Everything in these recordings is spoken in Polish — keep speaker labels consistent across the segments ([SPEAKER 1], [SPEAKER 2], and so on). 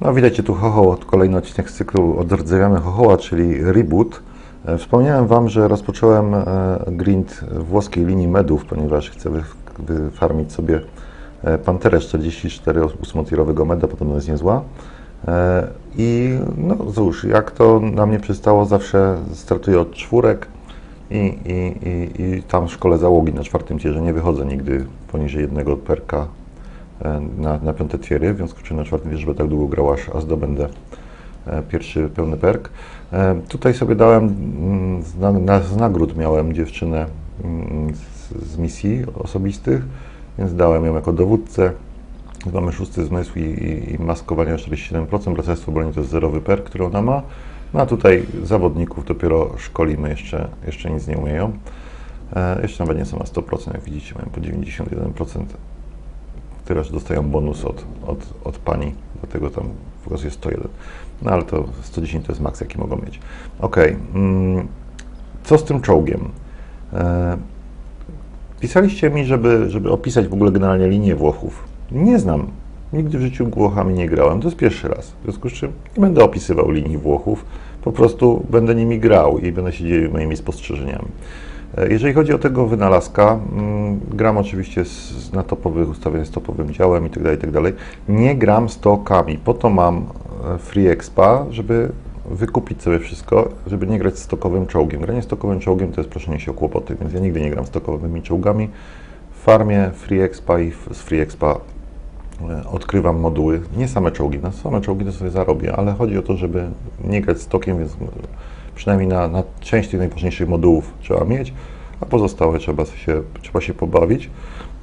[SPEAKER 1] No witajcie tu Hoho, kolejny odcinek z cyklu Odrdzewiamy Hohoła, czyli Reboot. E, Wspomniałem Wam, że rozpocząłem e, grind włoskiej linii medów, ponieważ chcę wy- wyfarmić sobie e, Panterę 44 ósmotierowego meda, podobno jest niezła. I no cóż, jak to na mnie przystało, zawsze startuję od czwórek i, i, i, i tam w szkole załogi na czwartym tierze nie wychodzę nigdy poniżej jednego perka na, na piąte tiery, w związku z czym na czwartym będę tak długo grał, aż, aż zdobędę e, pierwszy pełny perk. E, Tutaj sobie dałem, mm, z, na, z nagród miałem dziewczynę mm, z, z misji osobistych, więc dałem ją jako dowódcę. Mamy szósty zmysł i, i, i maskowanie o 47%, braterstwo broni to jest zerowy perk, który ona ma. No a tutaj zawodników dopiero szkolimy, jeszcze, jeszcze nic nie umieją. E, jeszcze nawet nie są na 100%, jak widzicie, mają po 91%. Teraz dostają bonus od, od, od pani, dlatego tam jest 101. No ale to 110 to jest maks, jaki mogą mieć. Ok, mm, co z tym czołgiem? E, pisaliście mi, żeby, żeby opisać w ogóle generalnie linię Włochów. Nie znam. Nigdy w życiu Włochami nie grałem. To jest pierwszy raz. W związku z czym nie będę opisywał linii Włochów. Po prostu będę nimi grał i będę się dzielił moimi spostrzeżeniami. E, Jeżeli chodzi o tego wynalazka, mm, gram oczywiście z, z na topowych ustawieniach z topowym działem itd., itd. Nie gram z tokami. Po to mam e, Free Expa, żeby wykupić sobie wszystko, żeby nie grać stokowym czołgiem. Granie stokowym czołgiem to jest proszenie się o kłopoty, więc ja nigdy nie gram stokowymi czołgami. W farmie Free Expa i z Free Expa e, odkrywam moduły, nie same czołgi, na same czołgi to sobie zarobię, ale chodzi o to, żeby nie grać stokiem, więc przynajmniej na, na część tych najważniejszych modułów trzeba mieć, a pozostałe trzeba się, trzeba się pobawić.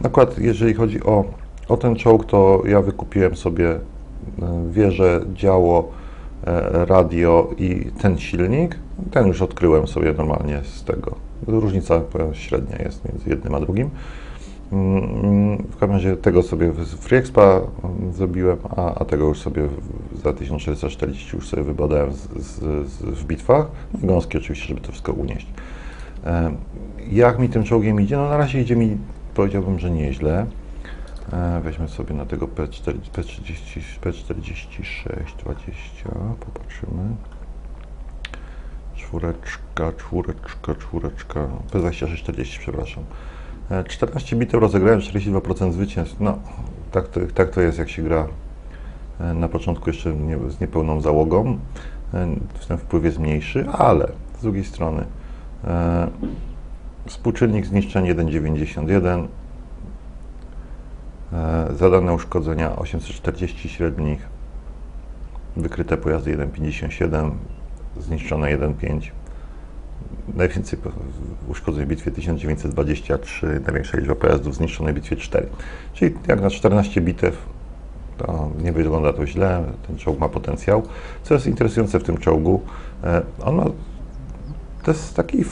[SPEAKER 1] Akurat jeżeli chodzi o, o ten czołg, to ja wykupiłem sobie e, wieżę, działo, e, radio i ten silnik. Ten już odkryłem sobie normalnie z tego. Różnica średnia jest między jednym a drugim. W każdym razie tego sobie w Free Expa mm, zrobiłem, a, a tego już sobie za 1440 już sobie wybadałem z, z, z, w bitwach. No gąski oczywiście, żeby to wszystko unieść. E, Jak mi tym czołgiem idzie? No na razie idzie mi, powiedziałbym, że nieźle. E, Weźmy sobie na tego P4, P30, P46, 20, popatrzymy. Czwóreczka, czwóreczka, czwóreczka, P26, 40, przepraszam. E, 14 bitew rozegrałem, 42% zwycięstw. No, tak to, tak to jest, jak się gra e, na początku jeszcze nie, z niepełną załogą. E, Ten wpływ jest mniejszy, ale z drugiej strony e, współczynnik zniszczeń 1,91, e, zadane uszkodzenia 840 średnich, wykryte pojazdy 1,57, zniszczone 1,5. Najwięcej uszkodzeń w bitwie 1923, największa liczba pojazdów zniszczonej w bitwie 4. Czyli jak na 14 bitew, to nie wygląda to źle, ten czołg ma potencjał. Co jest interesujące w tym czołgu, e, on ma, to jest taki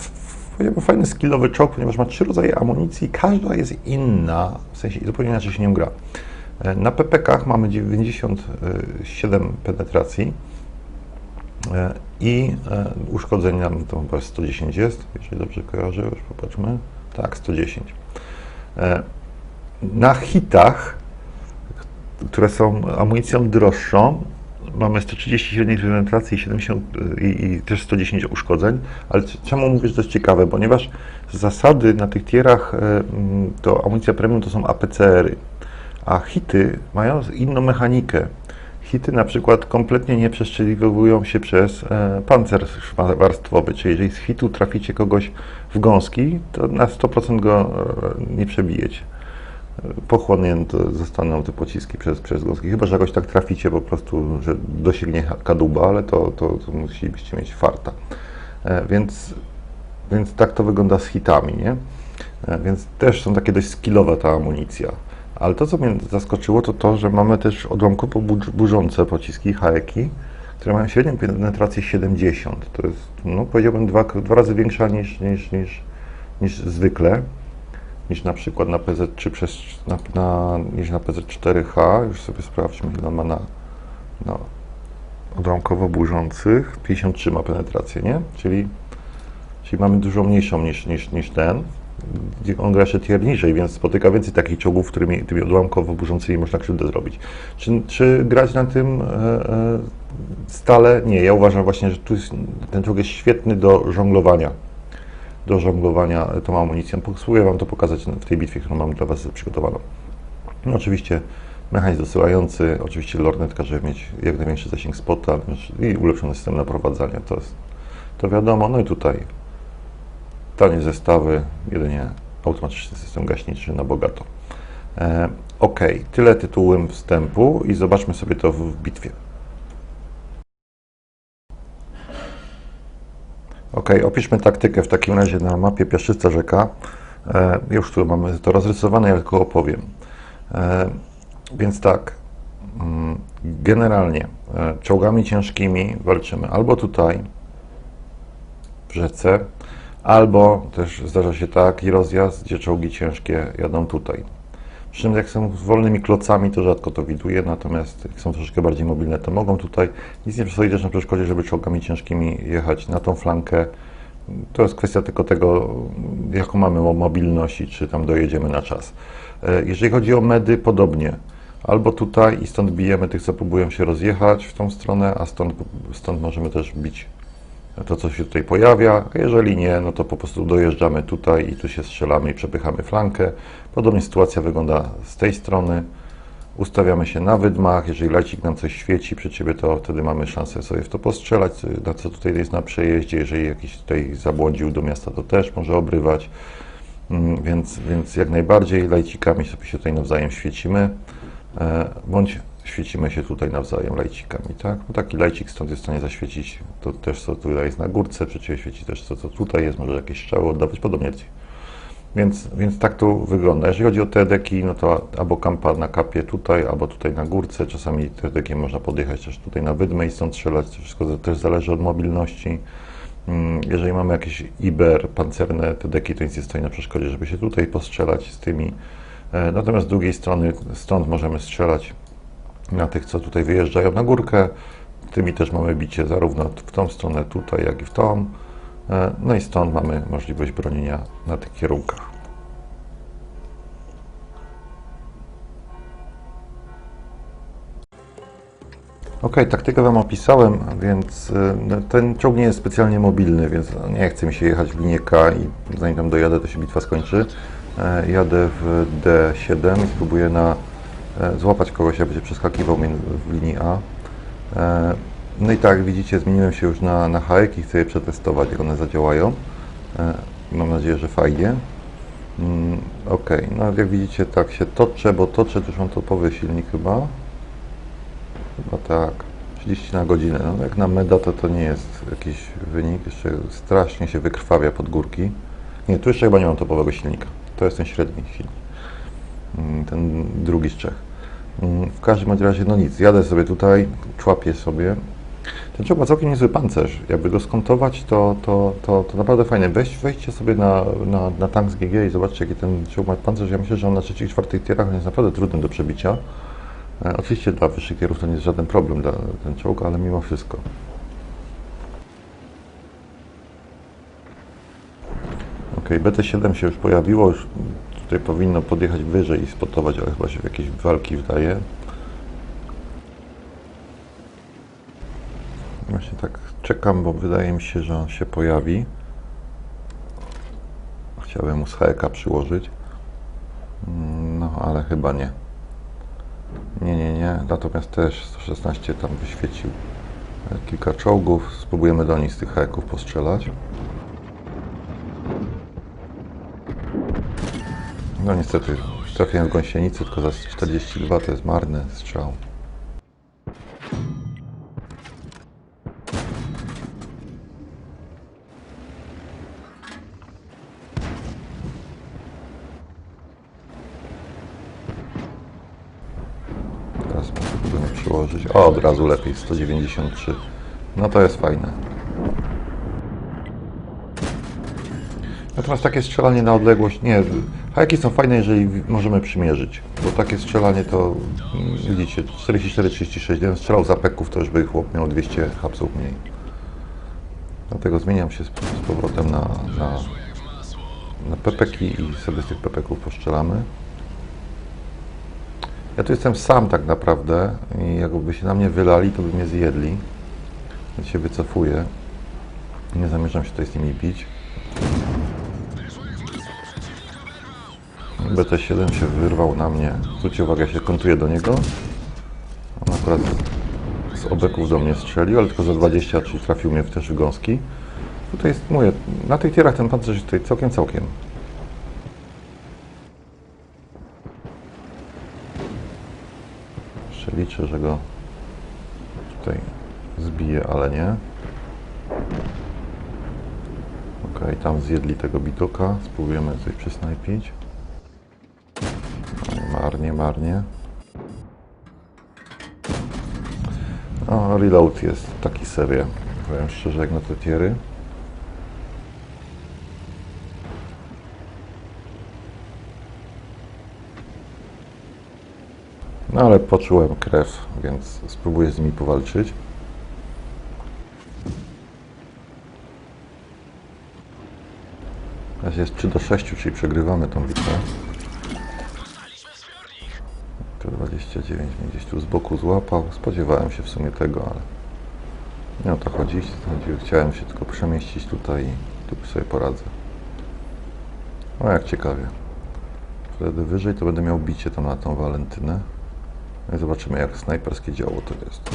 [SPEAKER 1] fajny skillowy czołg, ponieważ ma trzy rodzaje amunicji, każda jest inna, w sensie zupełnie inaczej się nią gra. E, Na PPK mamy 97 penetracji, I e, uszkodzeń nam to chyba 110 jest, jeżeli dobrze kojarzę, już popatrzmy. Tak, 110. E, Na hitach, które są amunicją droższą, mamy 130 średniej penetracji i 70 i, i też 110 uszkodzeń, ale czemu mówię, że to jest ciekawe? Ponieważ zasady na tych tierach e, to amunicja premium to są APCR-y, a hity mają inną mechanikę. Hity na przykład kompletnie nie przestrzeliwują się przez e, pancer warstwowy, czyli jeżeli z hitu traficie kogoś w gąski, to na 100% go e, nie przebijecie. Pochłonięte zostaną te pociski przez, przez gąski, chyba że jakoś tak traficie po prostu, że dosięgnie kadłuba, ale to, to, to musielibyście mieć farta. E, Więc, więc tak to wygląda z hitami, nie? E, Więc też są takie dość skillowe ta amunicja. Ale to, co mnie zaskoczyło, to to, że mamy też odłamkowo burzące pociski, haeki, które mają średnią penetrację 70. To jest, no, powiedziałbym, dwa, dwa razy większa niż, niż, niż, niż zwykle, niż na przykład na PZ3 przez, na, na, niż na PZ4H. Już sobie sprawdźmy, ile ma na, na odłamkowo burzących. 53 ma penetrację, nie? Czyli, czyli mamy dużo mniejszą niż, niż, niż ten. On gra jeszcze tier niżej, więc spotyka więcej takich czołgów, którymi tymi odłamkowo burzącymi można krzywdę zrobić. Czy, czy grać na tym e, e, stale? Nie, ja uważam właśnie, że tu jest, ten czołg jest świetny do żonglowania. Do żonglowania tą amunicją. Spróbuję Wam to pokazać w tej bitwie, którą mam dla Was przygotowaną. No, oczywiście mechanizm dosyłający, oczywiście lornetka, żeby mieć jak największy zasięg spota i ulepszony system naprowadzania, to, jest, to wiadomo. No i tutaj tanie zestawy, jedynie automatyczny system gaśniczy na bogato. E, ok, tyle tytułem wstępu i zobaczmy sobie to w bitwie. Ok, opiszmy taktykę w takim razie na mapie Piaszczysta Rzeka. E, już tu mamy to rozrysowane, ja tylko opowiem. E, więc tak, mm, generalnie e, czołgami ciężkimi walczymy albo tutaj, w rzece, albo też zdarza się taki rozjazd, gdzie czołgi ciężkie jadą tutaj. Przy czym jak są z wolnymi klocami, to rzadko to widuję, natomiast jak są troszeczkę bardziej mobilne, to mogą tutaj. Nic nie stoi też na przeszkodzie, żeby czołgami ciężkimi jechać na tą flankę. To jest kwestia tylko tego, jaką mamy mobilność i czy tam dojedziemy na czas. E, Jeżeli chodzi o medy, podobnie. Albo tutaj i stąd bijemy tych, co próbują się rozjechać w tą stronę, a stąd, stąd możemy też bić to, co się tutaj pojawia. A jeżeli nie, no to po prostu dojeżdżamy tutaj i tu się strzelamy i przepychamy flankę. Podobnie sytuacja wygląda z tej strony. Ustawiamy się na wydmach. Jeżeli lajcik nam coś świeci przy Ciebie, to wtedy mamy szansę sobie w to postrzelać. Na co tutaj jest na przejeździe. Jeżeli jakiś tutaj zabłądził do miasta, to też może obrywać. Mm, Więc, więc jak najbardziej lajcikami sobie się tutaj nawzajem świecimy. E, Bądź świecimy się tutaj nawzajem lajcikami, tak? Bo taki lajcik stąd jest w stanie zaświecić to też, co tutaj jest na górce, przy Ciebie świeci też to, co tutaj jest, może jakieś strzały oddawać, podobnie. Więc, więc tak to wygląda. Jeżeli chodzi o te deki, no to albo kampa na kapie tutaj, albo tutaj na górce. Czasami te dekiem można podjechać też tutaj na wydmę i stąd strzelać. To wszystko też zależy od mobilności. Mm, Jeżeli mamy jakieś Iber, pancerne te deki, to nic nie stoi na przeszkodzie, żeby się tutaj postrzelać z tymi. E, Natomiast z drugiej strony stąd możemy strzelać na tych, co tutaj wyjeżdżają na górkę. Tymi też mamy bicie zarówno w tą stronę tutaj, jak i w tą. E, No i stąd mamy możliwość bronienia na tych kierunkach. Ok, taktykę Wam opisałem, więc y, no, ten czołg nie jest specjalnie mobilny, więc nie chce mi się jechać w linię K i zanim tam dojadę, to się bitwa skończy. E, Jadę w D7 i spróbuję na, e, złapać kogoś, jak będzie przeskakiwał w linii A. E, No i tak, widzicie, zmieniłem się już na, na hajek i chcę je przetestować, jak one zadziałają. E, Mam nadzieję, że fajnie. Mm, Ok, no jak widzicie, tak się toczę, bo toczę, to już mam topowy silnik chyba. Chyba tak. 30 na godzinę. No, jak na meda to to nie jest jakiś wynik. Jeszcze strasznie się wykrwawia pod górki. Nie, tu jeszcze chyba nie mam topowego silnika. To jest ten średni silnik. Mm, Ten drugi z Czech. Mm, W każdym razie, no nic, jadę sobie tutaj, człapię sobie. Ten czołg ma całkiem niezły pancerz. Jakby go skontować, to, to, to, to naprawdę fajne. Weź, wejdźcie sobie na, na, na tank z GG i zobaczcie, jaki ten czołg ma pancerz. Ja myślę, że on na trzecich, czwartych tierach on jest naprawdę trudny do przebicia. E, Oczywiście dla wyższych kierów to nie jest żaden problem dla ten czołg, ale mimo wszystko. Ok, BT-7 się już pojawiło, już tutaj powinno podjechać wyżej i spotować, ale chyba się w jakieś walki wdaje. Właśnie tak czekam, bo wydaje mi się, że on się pojawi. Chciałem mu z HK przyłożyć. No, ale chyba nie. Nie, nie, nie. Natomiast też 116 tam wyświecił e, kilka czołgów. Spróbujemy do nich z tych heków postrzelać. No niestety trafiłem w gąsienicę, tylko za 42 to jest marny strzał. Teraz spróbujemy przyłożyć. O, od razu lepiej, 193. No to jest fajne. Natomiast takie strzelanie na odległość, nie. Hajki są fajne, jeżeli możemy przymierzyć. Bo takie strzelanie to, mm, widzicie, 44-36. Gdybym strzelał z apeków, to już by chłop miał 200 hapsów mniej. Dlatego zmieniam się z, z powrotem na, na na pepeki i sobie z tych pepeków poszczelamy. Ja tu jestem sam tak naprawdę i jakby się na mnie wylali, to by mnie zjedli. Więc się wycofuję. Nie zamierzam się tutaj z nimi bić. BT-7 się wyrwał na mnie. Zwróćcie uwagę, ja się kontuję do niego. On akurat z obeków do mnie strzelił, ale tylko za 20, czyli trafił mnie w te gąski. Tutaj jest, mówię, na tych tierach ten pancerz jest tutaj całkiem, całkiem. Jeszcze liczę, że go tutaj zbije, ale nie. Okej, tam zjedli tego bitoka. Spróbujemy coś przysnajpić. Marnie, marnie. O, reload jest taki sobie. Powiem szczerze, jak na te tiery. No ale poczułem krew, więc spróbuję z nimi powalczyć. Teraz jest 3 do 6, czyli przegrywamy tą bitwę. To 29 mnie gdzieś tu z boku złapał. Spodziewałem się w sumie tego, ale nie o to chodzi. Chciałem się tylko przemieścić tutaj i tu sobie poradzę. O jak ciekawie. Wtedy wyżej to będę miał bicie tam na tą Walentynę. No i zobaczymy jak snajperskie działo to jest.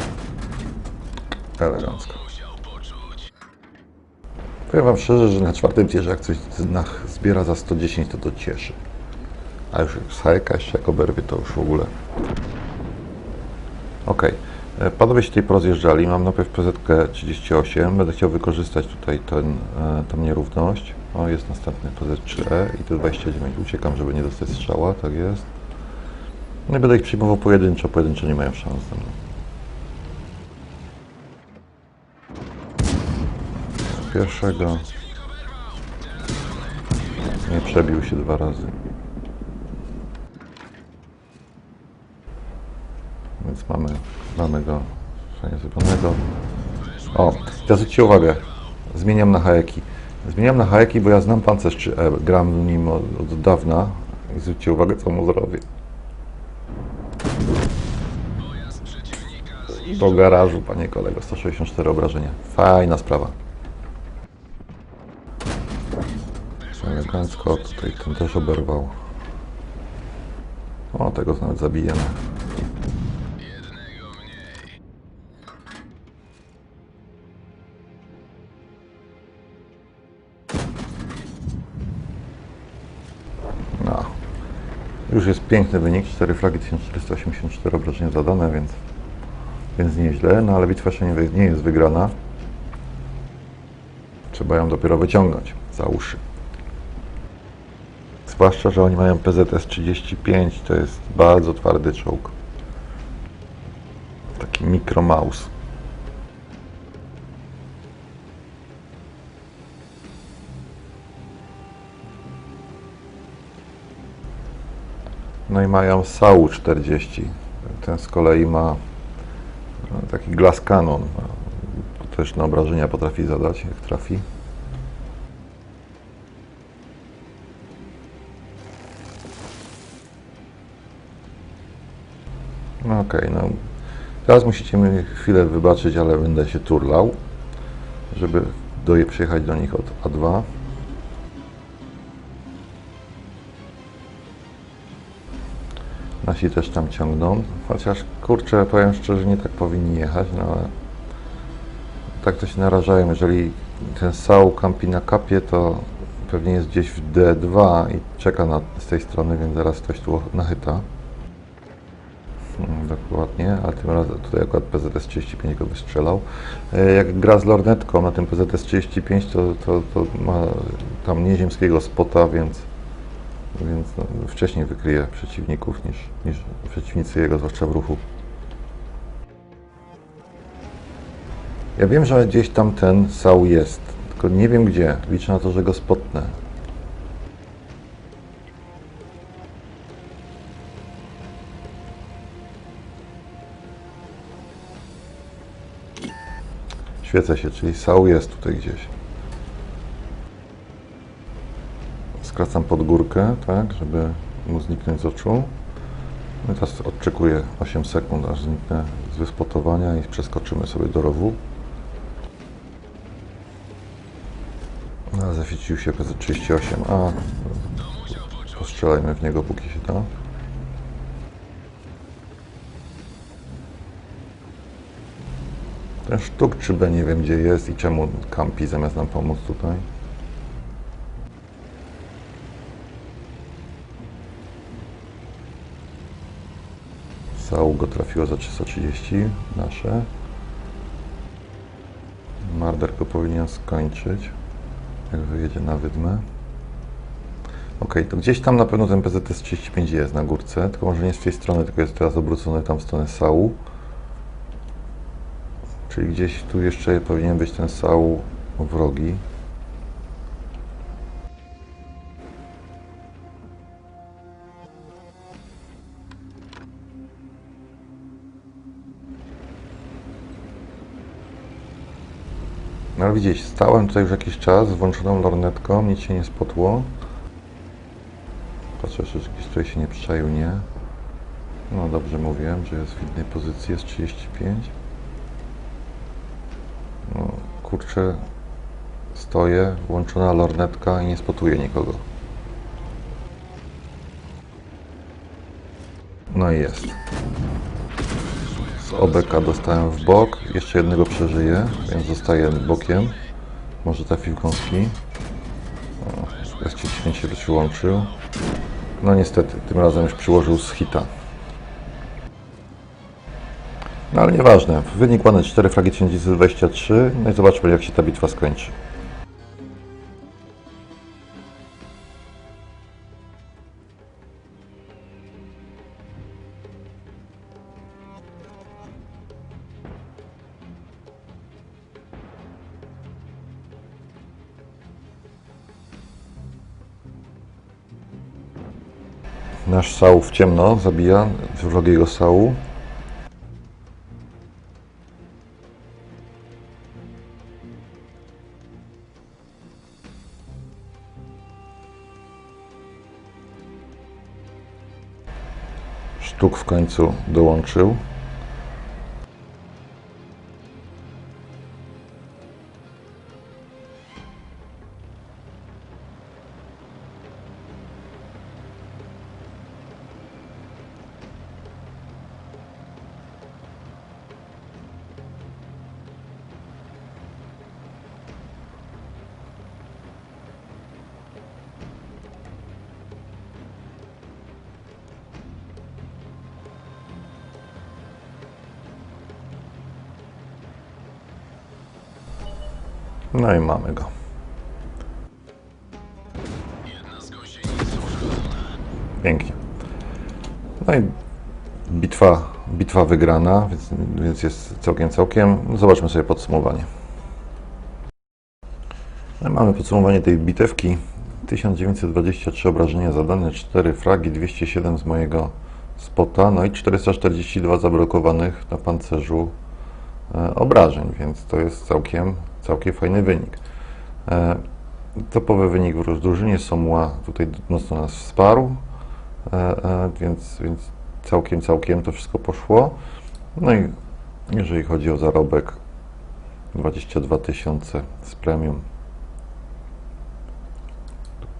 [SPEAKER 1] Elegancko. Powiem Wam szczerze, że na czwartym tierze jak coś zbiera za 110 to to cieszy. A już hajka jeszcze jak oberwie to już w ogóle. Okej. E, Panowie się tutaj porozjeżdżali. Mam najpierw PZ 38. Będę chciał wykorzystać tutaj ten, e, tą nierówność. O, jest następny PZ3E i tu 29. Uciekam, żeby nie dostać strzała. Tak jest. No i będę ich przyjmował pojedynczo. Pojedynczo nie mają szans ze mną. Pierwszego. Nie przebił się dwa razy. Więc mamy, mamy go fajnie zrobionego. O, teraz zwróćcie uwagę. Zmieniam na hajeki. Zmieniam na hajeki, bo ja znam pancerz czy e, gram nim od, od dawna. I zwróćcie uwagę, co mu zrobię. Do garażu, panie kolego. 164 obrażenia. Fajna sprawa. Elegancko, tutaj ten też oberwał. O, tego nawet zabijemy. Już jest piękny wynik, 4 flagi, 1484 obrażenia zadane, więc, więc nieźle, no ale bitwa jeszcze nie, nie jest wygrana. Trzeba ją dopiero wyciągnąć za uszy. Zwłaszcza, że oni mają PZS-35, to jest bardzo twardy czołg. Taki mikromaus. No i mają SAU-40. Ten z kolei ma no, taki glass cannon. Też na obrażenia potrafi zadać, jak trafi. No okej, no. Teraz musicie mi chwilę wybaczyć, ale będę się turlał, żeby doje przyjechać do nich od A2. Nasi też tam ciągną, chociaż kurczę, powiem szczerze, nie tak powinni jechać, no ale tak to się narażają. Jeżeli ten SAU kampi na kapie, to pewnie jest gdzieś w D2 i czeka na, z tej strony, więc zaraz ktoś tu nachyta. Mm, Dokładnie, a tym razem tutaj akurat PZS-35 go wystrzelał. E, Jak gra z lornetką na tym PZS-35, to, to, to ma tam nieziemskiego spota, więc, więc no, wcześniej wykryje przeciwników niż, niż przeciwnicy jego, zwłaszcza w ruchu. Ja wiem, że gdzieś tam ten SAU jest, tylko nie wiem gdzie. Liczę na to, że go spotnę. Świecę się, czyli SAU jest tutaj gdzieś. Skracam pod górkę, tak, żeby mu zniknąć z oczu. No i teraz odczekuję 8 sekund, aż zniknę z wyspotowania i przeskoczymy sobie do rowu. No, zaświecił się PZ38, a postrzelajmy w niego póki się da. Ten sztuk czy B nie wiem gdzie jest i czemu kampi zamiast nam pomóc tutaj. Sału go trafiło za 330, nasze. Marder go powinien skończyć, jak wyjedzie na wydmę. Ok, to gdzieś tam na pewno ten PZS-35 jest na górce, tylko może nie z tej strony, tylko jest teraz obrócony tam w stronę Sału. Czyli gdzieś tu jeszcze powinien być ten Sału wrogi. Ale widzicie, stałem tutaj już jakiś czas z włączoną lornetką, nic się nie spotło. Patrzę, czy jakiś tutaj się nie przyczaił, nie. No dobrze mówiłem, że jest w innej pozycji, jest 35. No, kurczę, stoję, włączona lornetka i nie spotuję nikogo. No i jest. Z OBK dostałem w bok, jeszcze jednego przeżyję, więc zostaję bokiem. Może trafi w gąski. O, S-9 się przyłączył. No niestety, tym razem już przyłożył z hita. No ale nieważne. Wynik ładny 4 fragi 1923. No i zobaczmy jak się ta bitwa skończy. Nasz sał w ciemno zabija wrogiego sału. Sztuk w końcu dołączył. No i mamy go. Pięknie. No i bitwa, bitwa wygrana, więc, więc jest całkiem, całkiem. Zobaczmy sobie podsumowanie. No mamy podsumowanie tej bitewki. 1923 obrażenia zadane, 4 fragi, 207 z mojego spota, no i 442 zablokowanych na pancerzu e, obrażeń, więc to jest całkiem, całkiem fajny wynik. E, topowy wynik w drużynie Somła tutaj mocno nas wsparł, e, e, więc, więc całkiem, całkiem to wszystko poszło. No i jeżeli chodzi o zarobek, 22 tysiące z premium,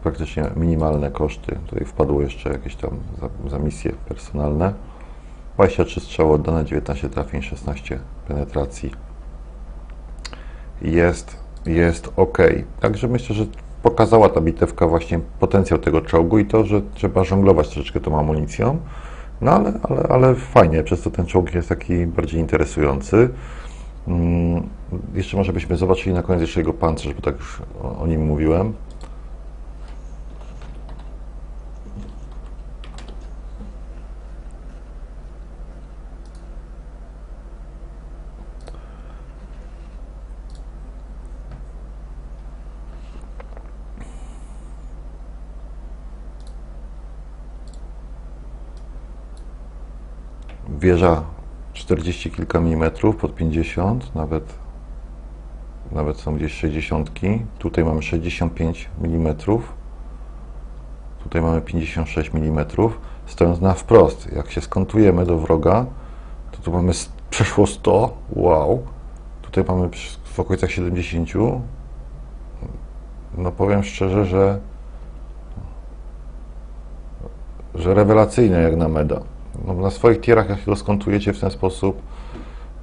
[SPEAKER 1] praktycznie minimalne koszty. Tutaj wpadło jeszcze jakieś tam za, za misje personalne. 23 strzały oddane, 19 trafień, 16 penetracji. Jest, jest ok. Także myślę, że pokazała ta bitewka właśnie potencjał tego czołgu i to, że trzeba żonglować troszeczkę tą amunicją. No ale, ale, ale fajnie, przez to ten czołg jest taki bardziej interesujący. Mm, jeszcze może byśmy zobaczyli na koniec jeszcze jego pancerz, bo tak już o, o nim mówiłem. Wieża 40 kilka milimetrów pod 50, nawet, nawet są gdzieś 60. Tutaj mamy 65 milimetrów. Tutaj mamy 56 mm. Stojąc na wprost, jak się skontujemy do wroga, to tu mamy przeszło 100. Wow. Tutaj mamy w okolicach 70. No powiem szczerze, że że rewelacyjne jak na meda. No, na swoich tierach, jak go skontujecie w ten sposób,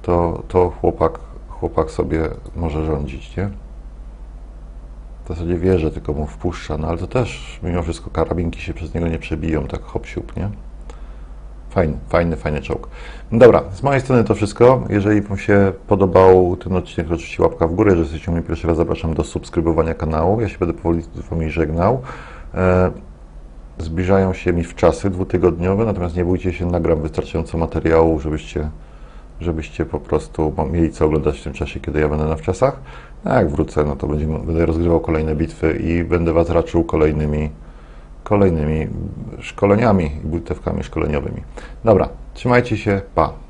[SPEAKER 1] to, to chłopak, chłopak sobie może rządzić, nie? W zasadzie wie, że tylko mu wpuszcza, no ale to też mimo wszystko karabinki się przez niego nie przebiją, tak hop siup, nie? Fajny, fajny, fajny czołg. Dobra, z mojej strony to wszystko. Jeżeli Wam się podobał ten odcinek, to oczywiście łapka w górę. Jeżeli jesteście u mnie pierwszy raz, zapraszam do subskrybowania kanału. Ja się będę powoli z Wami żegnał. Zbliżają się mi w czasy dwutygodniowe, natomiast nie bójcie się, nagram wystarczająco materiału, żebyście, żebyście po prostu mieli co oglądać w tym czasie, kiedy ja będę na wczasach. A jak wrócę, no to będziemy, będę rozgrywał kolejne bitwy i będę Was raczył kolejnymi, kolejnymi szkoleniami i bitewkami szkoleniowymi. Dobra, trzymajcie się, pa!